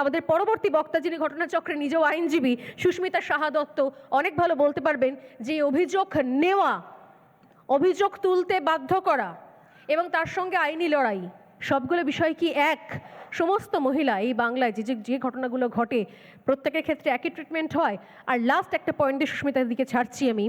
আমাদের পরবর্তী বক্তা যিনি ঘটনাচক্রে নিজেও আইনজীবী, সুস্মিতা সাহা দত্ত, অনেক ভালো বলতে পারবেন যে অভিযোগ নেওয়া, অভিযোগ তুলতে বাধ্য করা এবং তার সঙ্গে আইনি লড়াই, সবগুলো বিষয় কি এক? সমস্ত মহিলা এই বাংলায় যে যে ঘটনাগুলো ঘটে, প্রত্যেকের ক্ষেত্রে একই ট্রিটমেন্ট হয়। আর লাস্ট একটা পয়েন্টে সুস্মিতার দিকে ছাড়ছি আমি।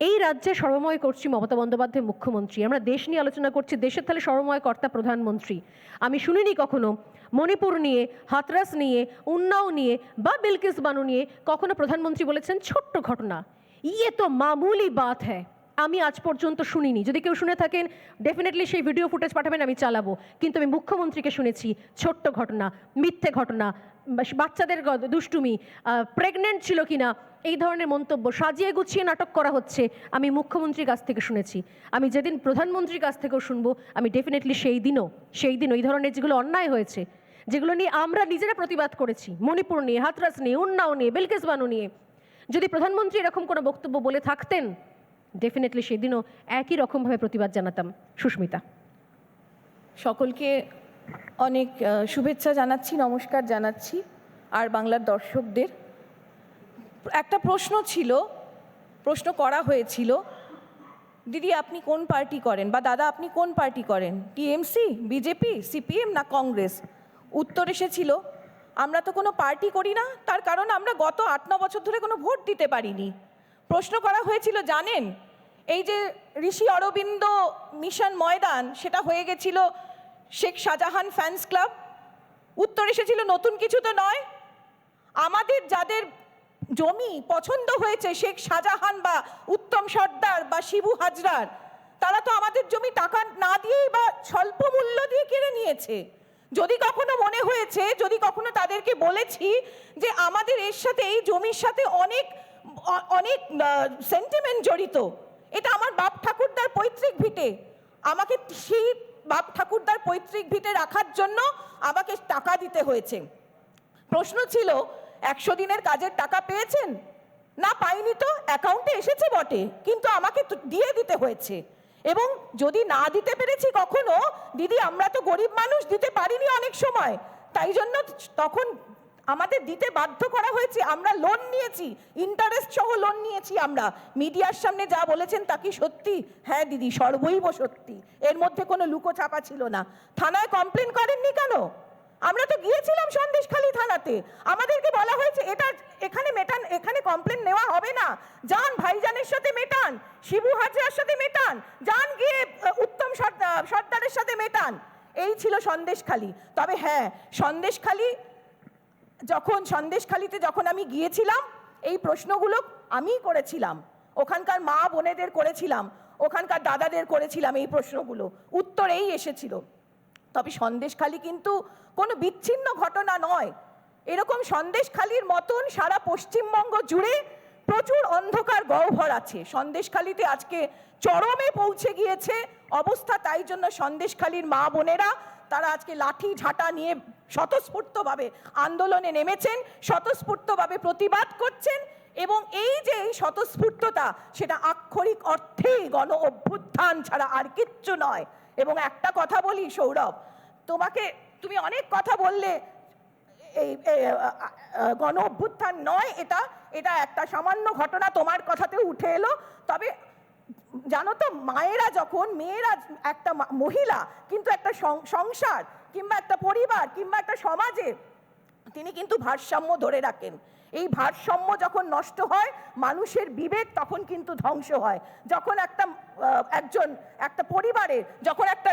এই রাজ্যে সর্বময় করছি মমতা বন্দ্যোপাধ্যায় মুখ্যমন্ত্রী। আমরা দেশ নিয়ে আলোচনা করছি, দেশের তাহলে সর্বময় কর্তা প্রধানমন্ত্রী। আমি শুনিনি কখনো মণিপুর নিয়ে, হাতরাস নিয়ে, উন্নাও নিয়ে বা বিলকিস বানু নিয়ে কখনো প্রধানমন্ত্রী বলেছেন ছোট্ট ঘটনা। ইয়ে তো মামুলি বাত হ্যায়। আমি আজ পর্যন্ত শুনিনি। যদি কেউ শুনে থাকেন ডেফিনেটলি সেই ভিডিও ফুটেজ পাঠাবেন, আমি চালাবো। কিন্তু আমি মুখ্যমন্ত্রীকে শুনেছি, ছোট্ট ঘটনা, মিথ্যে ঘটনা বাচ্চাদের দুষ্টুমি প্রেগনেন্ট ছিল কিনা, এই ধরনের মন্তব্য, সাজিয়ে গুছিয়ে নাটক করা হচ্ছে, আমি মুখ্যমন্ত্রীর কাছ থেকে শুনেছি। আমি যেদিন প্রধানমন্ত্রীর কাছ থেকেও শুনব, আমি ডেফিনেটলি সেই দিনও সেই দিনও এই ধরনের যেগুলো অন্যায় হয়েছে, যেগুলো নিয়ে আমরা নিজেরা প্রতিবাদ করেছি, মণিপুর নিয়ে, হাতরাস নিয়ে, উন্নাও নিয়ে বিলকিস বানু নিয়ে। যদি প্রধানমন্ত্রী এরকম কোনো বক্তব্য বলে থাকতেন ডেফিনেটলি সেদিনও একই রকমভাবে প্রতিবাদ জানাতাম সুস্মিতা। সকলকে অনেক শুভেচ্ছা জানাচ্ছি, নমস্কার জানাচ্ছি, আর বাংলার দর্শকদের। একটা প্রশ্ন ছিল, প্রশ্ন করা হয়েছিল, দিদি, আপনি কোন পার্টি করেন বা দাদা, আপনি কোন পার্টি করেন? টিএমসি বিজেপি, সিপিএম না কংগ্রেস? উত্তর এসেছিল, আমরা তো কোনো পার্টি করি না, তার কারণ আমরা গত আট, ন বছর ধরে কোনো ভোট দিতে পারিনি। প্রশ্ন করা হয়েছিল, জানেন? এই যে ঋষি অরবিন্দ মিশন ময়দান, সেটা হয়ে গেছিল শেখ শাহজাহান ফ্যান্স ক্লাব উত্তর এসেছিল, নতুন কিছু তো নয়। আমাদের যাদের জমি পছন্দ হয়েছে, শেখ শাহজাহান বা উত্তম সর্দার বা শিবু হাজরার, তারা তো আমাদের জমি টাকা না দিয়েই বা স্বল্প মূল্য দিয়ে কিনে নিয়েছে। যদি কখনো মনে হয়েছে, যদি কখনো তাদেরকে বলেছি যে আমাদের এর সাথে, এই জমির সাথে অনেক অনেক সেন্টিমেন্ট জড়িত। এটা আমার বাপ ঠাকুরদার পৈতৃক ভিটে। আমাকে সেই বাপ ঠাকুরদার পৈতৃক ভিটে রাখার জন্য আমাকে টাকা দিতে হয়েছে। প্রশ্ন ছিল, একশো দিনের কাজের টাকা পেয়েছেন? না, পাইনি তো অ্যাকাউন্টে এসেছে বটে, কিন্তু আমাকে দিয়ে দিতে হয়েছে। এবং যদি না দিতে পেরেছি কখনো, দিদি, আমরা তো গরিব মানুষ, দিতে পারিনি অনেক সময়। তাই জন্য তখন আমাদের দিতে বাধ্য করা হয়েছে, আমরা লোন নিয়েছি ইন্টারেস্ট সহ লোন নিয়েছি আমরা। মিডিয়ার সামনে যা বলেছেন তা কি সত্যি? হ্যাঁ দিদি, সর্বৈব সত্যি। এর মধ্যে কোনো লুকোচাপা ছিল না। থানায় কমপ্লেন করেননি কেন? আমরা তো গিয়েছিলাম সন্দেশখালী থানাতে। আমাদেরকে বলা হয়েছে, এটা এখানে মেটান, এখানে কমপ্লেন নেওয়া হবে না। যান, ভাইজানের সাথে মেটান, শিবু হাজরার সাথে মেটান, যান গিয়ে উত্তম সর্দার সর্দারের সাথে মেটান। এই ছিল সন্দেশখালী। তবে হ্যাঁ সন্দেশখালী যখন সন্দেশখালিতে যখন আমি গিয়েছিলাম, এই প্রশ্নগুলো আমিই করেছিলাম। ওখানকার মা বোনেদের করেছিলাম, ওখানকার দাদাদের করেছিলাম এই প্রশ্নগুলো। উত্তর এই এসেছিল। তবে সন্দেশখালি কিন্তু কোনো বিচ্ছিন্ন ঘটনা নয়। এরকম সন্দেশখালির মতন সারা পশ্চিমবঙ্গ জুড়ে প্রচুর অন্ধকার গহ্বর আছে। সন্দেশখালিতে আজকে চরমে পৌঁছে গিয়েছে অবস্থা, তাই জন্য সন্দেশখালির মা বোনেরা তারা আজকে লাঠি ঝাঁটা নিয়ে স্বতঃস্ফূর্তভাবে আন্দোলনে নেমেছেন, স্বতঃস্ফূর্তভাবে প্রতিবাদ করছেন এবং এই যে এই স্বতঃস্ফূর্ততা, সেটা আক্ষরিক অর্থেই গণ অভ্যুত্থান ছাড়া আর কিচ্ছু নয়। এবং একটা কথা বলি সৌরভ, তোমাকে, তুমি অনেক কথা বললে, এই গণ অভ্যুত্থান নয় এটা এটা একটা সামান্য ঘটনা তোমার কথাতে উঠে এলো। তবে জানো তো, মায়েরা যখন, মেয়েরা একটা মহিলা, কিন্তু একটা সংসার, কিংবা একটা পরিবার, কিংবা একটা সমাজে তিনি কিন্তু ভারসাম্য ধরে রাখেন। এই ভারসাম্য যখন নষ্ট হয়, মানুষের বিবেক তখন কিন্তু ধ্বংস হয়। যখন একটা একজন, একটা পরিবারে, যখন একটা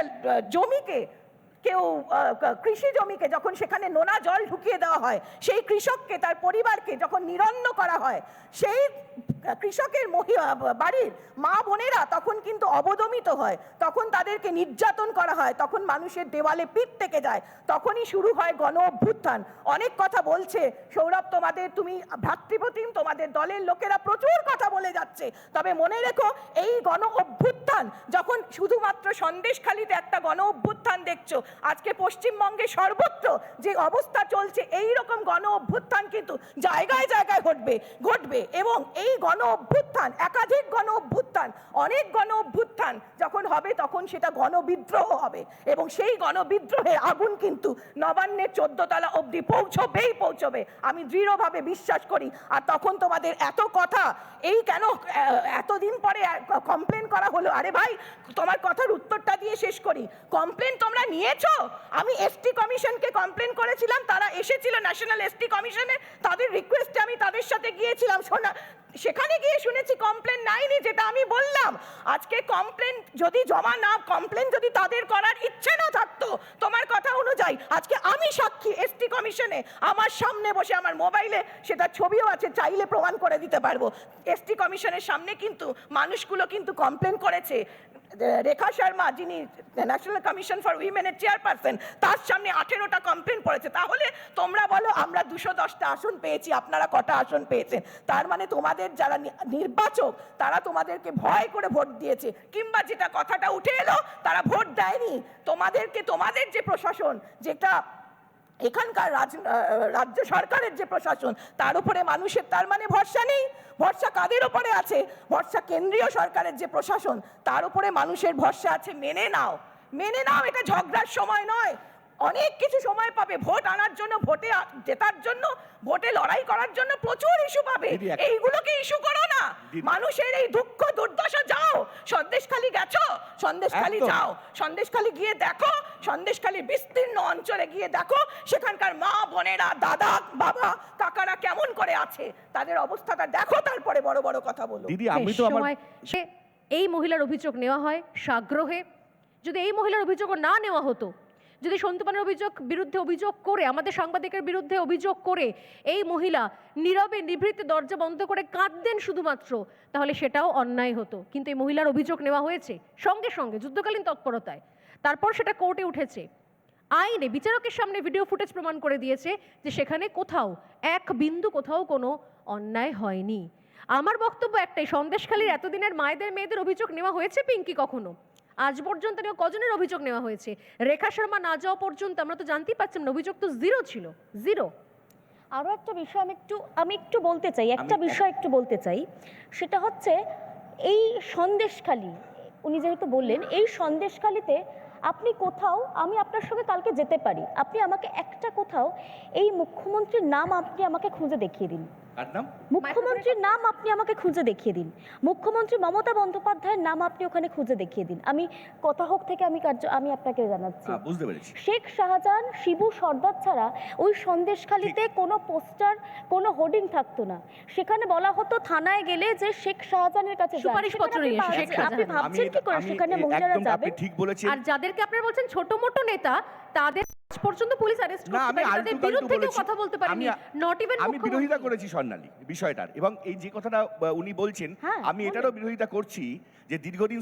জমিকে, কেউ কৃষি জমিকে যখন সেখানে নোনা জল ঢুকিয়ে দেওয়া হয়, সেই কৃষককে, তার পরিবারকে যখন নিরন্ন করা হয়, সেই কৃষকের বাড়ির মা বোনেরা তখন কিন্তু অবদমিত হয়। তখন তাদেরকে নির্যাতন করা হয়। তখন মানুষের দেওয়ালে পিঠ থেকে যায়। তখনই শুরু হয় গণ অভ্যুত্থান। অনেক কথা বলছে, সৌরভ, তোমাদের তুমি ভ্রাতৃপ্রতিম, তোমাদের দলের লোকেরা প্রচুর কথা বলে যাচ্ছে। তবে মনে রেখো, এই গণ অভ্যুত্থান যখন শুধুমাত্র সন্দেশখালিতে একটা গণ অভ্যুত্থান দেখছ, আজকে পশ্চিমবঙ্গে সর্বত্র যে অবস্থা চলছে এই রকম গণ অভ্যুত্থান কিন্তু জায়গায় জায়গায় ঘটবে ঘটবে। এবং এই গণ গণ অভ্যুত্থান একাধিক গণ অভ্যুত্থান অনেক গণ অভ্যুত্থান যখন হবে তখন সেটা গণবিদ্রোহ হবে এবং সেই গণবিদ্রোহের আগুন কিন্তু নবান্নের চোদ্দ তলা অবধি পৌঁছবেই পৌঁছবে। আমি দৃঢ়ভাবে বিশ্বাস করি। আর তখন তোমাদের এত কথা, এই কেন এতদিন পরে কমপ্লেন করা হলো? আরে ভাই, তোমার কথার উত্তরটা দিয়ে শেষ করি। কমপ্লেন তোমরা নিয়েছো? আমি এসটি কমিশনকে কমপ্লেন করেছিলাম, তারা এসেছিল ন্যাশনাল এসটি কমিশনে। তাদের রিকোয়েস্টে আমি তাদের সাথে গিয়েছিলাম, শোনা সেখানে গিয়ে শুনেছি কমপ্লেন নাইনি যেটা আমি বললাম। আজকে কমপ্লেন যদি জমা না কমপ্লেন যদি তাদের করার ইচ্ছে না থাকতো, তোমার কথা অনুযায়ী আজকে আমি সাক্ষী এসটি কমিশনে আমার সামনে বসে আমার মোবাইলে সেটা ছবিও আছে, চাইলে প্রমাণ করে দিতে পারব। এসটি কমিশনের সামনে কিন্তু মানুষগুলো কিন্তু কমপ্লেন করেছে। রেখা শর্মা, যিনি ন্যাশনাল কমিশন ফর উইমেনের চেয়ারপারসন তার সামনে আঠেরোটা কমপ্লেন পড়েছে। তাহলে তোমরা বলো, আমরা দুশো দশটা আসন পেয়েছি, আপনারা কটা আসন পেয়েছেন? তার মানে তোমাদের যারা নির্বাচক, তারা তোমাদেরকে ভয় করে ভোট দিয়েছে। কিংবা যেটা কথাটা উঠে এলো, তারা ভোট দেয়নি। তোমাদেরকে, তোমাদের যে প্রশাসন, যেটা এখানকার রাজ রাজ্য সরকারের যে প্রশাসন, তার উপরে মানুষের তার মানে ভরসা নেই। ভরসা কাদের ওপরে আছে? ভরসা কেন্দ্রীয় সরকারের যে প্রশাসন, তার উপরে মানুষের ভরসা আছে। মেনে নাও। মেনে নাও, এটা ঝগড়ার সময় নয়। অনেক কিছু সময় পাবে। ভোট আনার জন্য ভোটে জেতার জন্য ভোটে লড়াই করার জন্য প্রচুর ইস্যু পাবে। এইগুলোকে ইস্যু করো না। মানুষের এই দুঃখ দুর্দশা যাও। সন্দেশখালি গেছো সন্দেশখালি যাও। সন্দেশখালি গিয়ে দেখো সন্দেশখালি বিস্তীর্ণ অঞ্চলে গিয়ে দেখো সেখানকার মা বোনেরা দাদা বাবা কাকারা কেমন করে আছে? তাদের অবস্থাটা দেখো তারপরে বড় বড় কথা বলো। দিদি আমি তো আমার সে এই মহিলার অভিযোগ নেওয়া হয় সাগ্রহে। যদি এই মহিলার অভিযোগ না নেওয়া হতো যদি সন্তুপানের অভিযোগ বিরুদ্ধে অভিযোগ করে, আমাদের সাংবাদিকের বিরুদ্ধে অভিযোগ করে এই মহিলা নীরবে, নিভৃতে দরজা বন্ধ করে কাঁদতেন শুধুমাত্র, তাহলে সেটাও অন্যায় হতো। কিন্তু এই মহিলার অভিযোগ নেওয়া হয়েছে সঙ্গে সঙ্গে, যুদ্ধকালীন তৎপরতায়। তারপর সেটা কোর্টে উঠেছে। আইনে বিচারকের সামনে ভিডিও ফুটেজ প্রমাণ করে দিয়েছে যে সেখানে কোথাও, এক বিন্দু কোথাও কোনো অন্যায় হয়নি। আমার বক্তব্য একটাই, সন্দেশখালীর এতদিনের মায়েদের মেয়েদের অভিযোগ নেওয়া হয়েছে পিঙ্কি কখনো? আজ পর্যন্ত কজনের অভিযোগ নেওয়া হয়েছে? রেখা শর্মা না যাওয়া পর্যন্ত আমরা তো জানতেই পারছিলাম না অভিযোগ তো জিরো ছিল। জিরো আরও একটা বিষয় আমি একটু আমি একটু বলতে চাই একটা বিষয় একটু বলতে চাই। সেটা হচ্ছে এই সন্দেশখালি উনি যেহেতু বললেন এই সন্দেশখালিতে আপনি কোথাও আমি আপনার সঙ্গে কালকে যেতে পারি। আপনি আমাকে একটা কোথাও এই মুখ্যমন্ত্রীর নাম আপনি আমাকে খুঁজে দেখিয়ে দিন। কার নাম? মুখ্যমন্ত্রীর নাম আপনি আমাকে খুঁজে দেখিয়ে দিন। মুখ্যমন্ত্রী মমতা বন্দ্যোপাধ্যায়ের নাম আপনি ওখানে খুঁজে দেখিয়ে দিন। আমি কথা হোক থেকে আমি কার্য আমি আপনাকে জানাচ্ছি। হ্যাঁ, বুঝতে পেরেছি। শেখ শাহজাহান শিবু সর্দার ছাড়া ওই সন্দেশখালিতে কোনো পোস্টার কোনো হোর্ডিং থাকতো না। সেখানে বলা হতো থানায় গেলে যে শেখ শাহজাহানের কাছে। সুপারিশপত্র নিয়ে আপনি ভাবছেন- কি করে? সেখানে মহিলারা একদম আপনি যাবেন ঠিক বলেছেন। আর যাদেরকে আপনারা বলছেন ছোট মোটো নেতা তাদের পর্যন্ত পুলিশ অ্যারেস্ট করতে তাদের বিরুদ্ধে কেউ কথা বলতে পারেনি নট ইভেন আমি বিরোধিতা করেছি স্বর্ণালী বিষয়টার এবং এই যে কথাটা উনি বলছেন হ্যাঁ, আমি এটারও বিরোধিতা করছি যে দীর্ঘদিন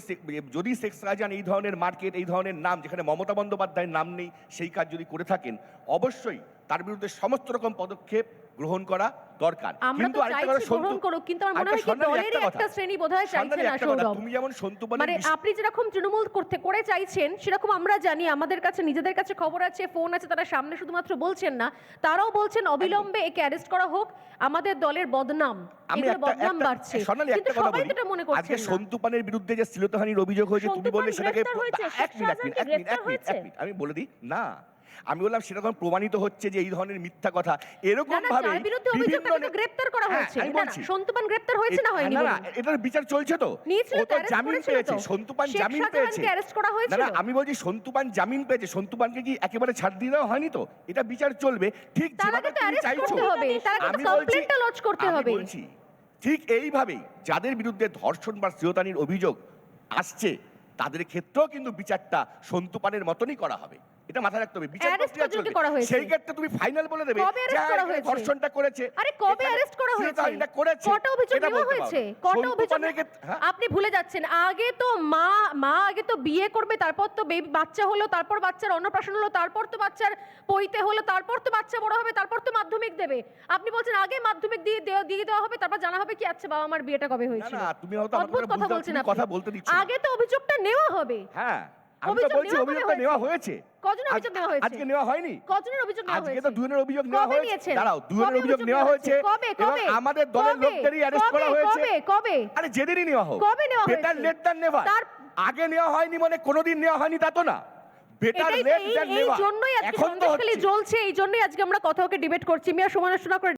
যদি শেখ শাহজাহান এই ধরনের মার্কেট এই ধরনের নাম যেখানে মমতা বন্দ্যোপাধ্যায়ের নাম নেই সেই কাজ যদি করে থাকেন অবশ্যই তার বিরুদ্ধে সমস্ত রকম পদক্ষেপ গ্রহণ করা দরকার। আমরা আরেকটা কথা গ্রহণ করুক কিন্তু আমার মনে হয় কি দলেরই একটা একটা শ্রেণি বোধহয় চাইছে না সৌরভ। তুমি যেমন সন্তুপানের মানে আপনি যেরকম তৃণমূল করতে করে চাইছেন সেরকম আমরা জানি আমাদের কাছে নিজেদের কাছে খবর আছে ফোন আছে তারা সামনে শুধুমাত্র বলছেন না। তারাও বলছেন অবিলম্বে একে অ্যারেস্ট করা হোক আমাদের দলের বদনাম। আমি বদনাম বাড়ছে। কিন্তু সবাই এটা মনে আজকে করছেন না। সন্তুপানের বিরুদ্ধে যে শ্লীলতাহানির অভিযোগ হয়েছে তুমি বললে সেটাকে এক মিনিট এক মিনিট এক শাহজাহান কি মিনিট গ্রেফতার এক মিনিট এক হয়েছে? মিনিট আমি বলে দিই না। আমি বললাম সেটা তখন প্রমাণিত হচ্ছে যে এই ধরনের মিথ্যা কথা এরকম ভাবে গ্রেপ্তার করা হ্যাঁ, হয়েছে। আমি বলছি। সন্তুপান গ্রেপ্তার হয়েছে না হয়নি না এটার বিচার চলছে তো। ও তো, তো জামিন পেয়েছে সন্তুপান জামিন পেয়েছে। না আমি বলছি সন্তুপান জামিন পেয়েছে। সন্তুপানকে কি একেবারে ছাড় দিয়ে দেওয়া হয়নি তো? এটা বিচার চলবে। ঠিক যেভাবে তুমি চাইছো আমি বলছি লজ করতে হবে। বলছি ঠিক এইভাবেই যাদের বিরুদ্ধে ধর্ষণ বা শ্লীলতানির অভিযোগ আসছে তাদের ক্ষেত্রেও কিন্তু বিচারটা সন্তুপানের মতনই করা হবে। এটা মাথায় রাখতে হবে বিচার প্রক্রিয়া চলবে। সেই ক্ষেত্রে তুমি ফাইনাল বলে দেবে কবে হ্যাঁ, করা হয়েছে? ধর্ষণটা করেছে আরে কবে অ্যারেস্ট করা হয়েছে শ্লীলতাহানিটা করেছে কটা অভিযোগ এটা নেওয়া হয়েছে। কটা অভিযোগ হ্যাঁ? আপনি ভুলে যাচ্ছেন আগে তো মা মা আগে তো বিয়ে করবে তারপর তো বেবি বাচ্চা হলো তারপর বাচ্চার অন্নপ্রাশন হলো তারপর তো বাচ্চার পইতে হলো তারপর তো বাচ্চা বড় হবে তারপর তো মাধ্যমিক দেবে আপনি বলছেন আগে মাধ্যমিক দিয়ে দেওয়া- দিয়ে দেওয়া হবে তারপর জানা হবে কি আচ্ছা বাবা আমার বিয়েটা কবে হয়েছিল না তুমি হয়তো আমার কথা বলছেন। কথা বলতে দিচ্ছ আগে তো অভিযোগটা নেওয়া হবে হ্যাঁ আমি তো বলছি অভিযোগটা কবে নেওয়া হয়েছে? হয়েছে কজনের অভিযোগ নেওয়া হয়েছে? আজকে নেওয়া হয়নি। কজনের অভিযোগ নেওয়া আজকে তো দুজনের অভিযোগ নেওয়া কবে হয়েছে। দাঁড়াও দুজনের অভিযোগ নেওয়া হয়েছে কবে এবং কবে? আমাদের দলের লোকদেরই অ্যারেস্ট করা হয়েছে। কবে? কবে? আরে যেদিনই নেওয়া হোক। কবে নেওয়া বেটার লেট দ্যান নেভার তার- আগে নেওয়া হয়নি মানে কোনোদিন নেওয়া হয়নি তা তো না। বেটার লেট এই জন্যই আজকে জ্বলছে এই জন্যই আজকে আমরা কথাকে ডিবেট করছি। মিয়া সমালোচনা করে